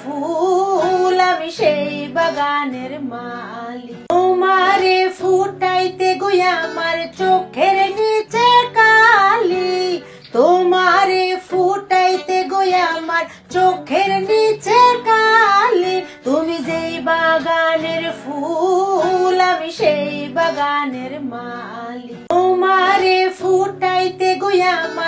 ফুল, আমি সেই বাগানের মালি তোমারে ফুটাইতে গই আমার চোখের নিচে কালি। তোমারে ফুটাইতে গই আমার চোখের নিচে কালি। তুমি যেই বাগানের ফুল, আমি সেই বাগানের মালি তোমারে ফুটাইতে গই আমার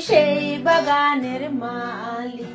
সেই বাগানের মালি